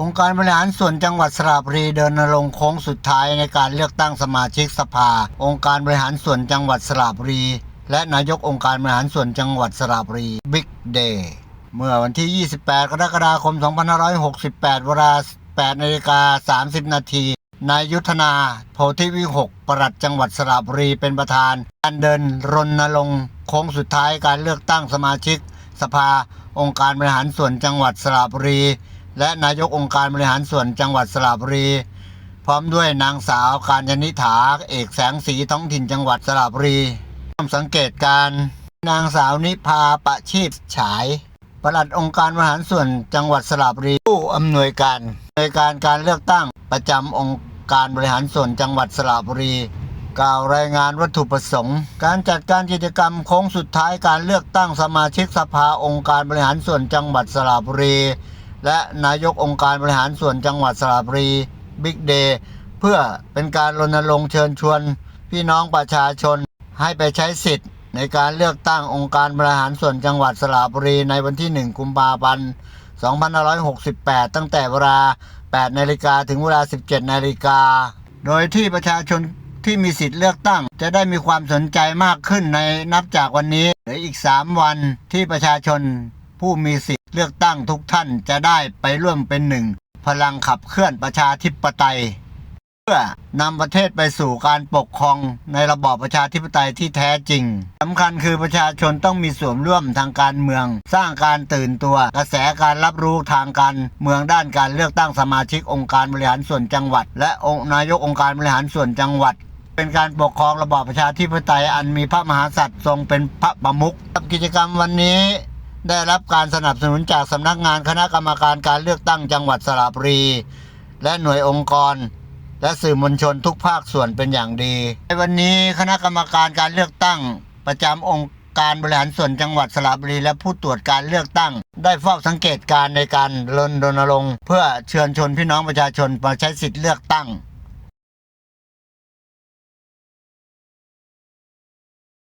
องค์การบริหารส่วนจังหวัดสระบุรีเดินรงโค้งสุดท้ายในการเลือกตั้งสมาชิกสภา องค์การบริหารส่วนจังหวัดสระบุรี และนายกองค์การบริหารส่วนจังหวัดสระบุรีบิ๊กเดย์เมื่อวันที่ 28 กรกฎาคม 2568 เวลา 8นาฬิกา 30 นาทีนายยุทธนาโพธิวิหกปลัดจังหวัดสระบุรีเป็นประธาน การเดินรณรงค์โค้งสุดท้ายการเลือกตั้งสมาชิก สภา องค์การบริหารส่วนจังหวัดสระบุรี และนายกองค์การบริหารส่วนจังหวัดสระบุรี พร้อมด้วยนางสาวการยนิษฐาเอกแสงสีท้องถิ่นจังหวัดสระบุรีร่วมสังเกตการนางสาวนิพาประชีพฉายปลัดองค์การบริหารส่วนจังหวัดสระบุรีผู้อำนวยการอำนการการเลือกตั้งประจำองค์การบริหารส่วนจังหวัดสระบุรี กล่าวรายงานวัตถุประสงค์ การจัดการกิจกรรมโค้งสุดท้ายการเลือกตั้งสมาชิกสภาองค์การบริหารส่วนจังหวัดสระบุรี และนายกองค์การบริหารส่วนจังหวัดสระบุรีบิ๊กเดย์เพื่อเป็นการรณรงค์เชิญชวน พี่น้องประชาชนให้ไปใช้สิทธิ์ ในการเลือกตั้งองค์การบริหารส่วนจังหวัดสระบุรีในวันที่ 1 กุมภาพันธ์ 2568 ตั้งแต่เวลา 8 นาฬิกาถึงเวลา 17 นาฬิกา โดยที่ประชาชนที่มีสิทธิ์เลือกตั้ง จะได้มีความสนใจมากขึ้นในนับจากวันนี้หลืออีก 3 วันที่ประชาชน ผู้มีสิทธิ์เลือกตั้งทุกท่านจะได้ไปร่วมเป็นหนึ่ง พลังขับเคลื่อนประชาธิปไตย เพื่อนำประเทศไปสู่การปกครองในระบอบประชาธิปไตยที่แท้จริงสำคัญคือประชาชนต้องมีส่วนร่วมทางการเมือง สร้างการตื่นตัว กระแสการรับรู้ทางการเมืองด้านการเลือกตั้งสมาชิกองค์การบริหารส่วนจังหวัด และองค์นายกองค์การบริหารส่วนจังหวัดเป็นการปกครองระบอบประชาธิปไตยอันมีพระมหากษัตริย์ทรงเป็นพระประมุขกิจกรรมวันนี้ ได้รับการสนับสนุนจากสำนักงานคณะกรรมการการเลือกตั้งจังหวัดสระบุรี และหน่วยองค์กร และสื่อมวลชนทุกภาคส่วนเป็นอย่างดี ในวันนี้คณะกรรมการการเลือกตั้ง ประจำองค์การบริหารส่วนจังหวัดสระบุรี และผู้ตรวจการเลือกตั้ง ได้เฝ้าสังเกตการในการรณรงค์เพื่อเชิญชวนพี่น้องประชาชนมาใช้สิทธิเลือกตั้ง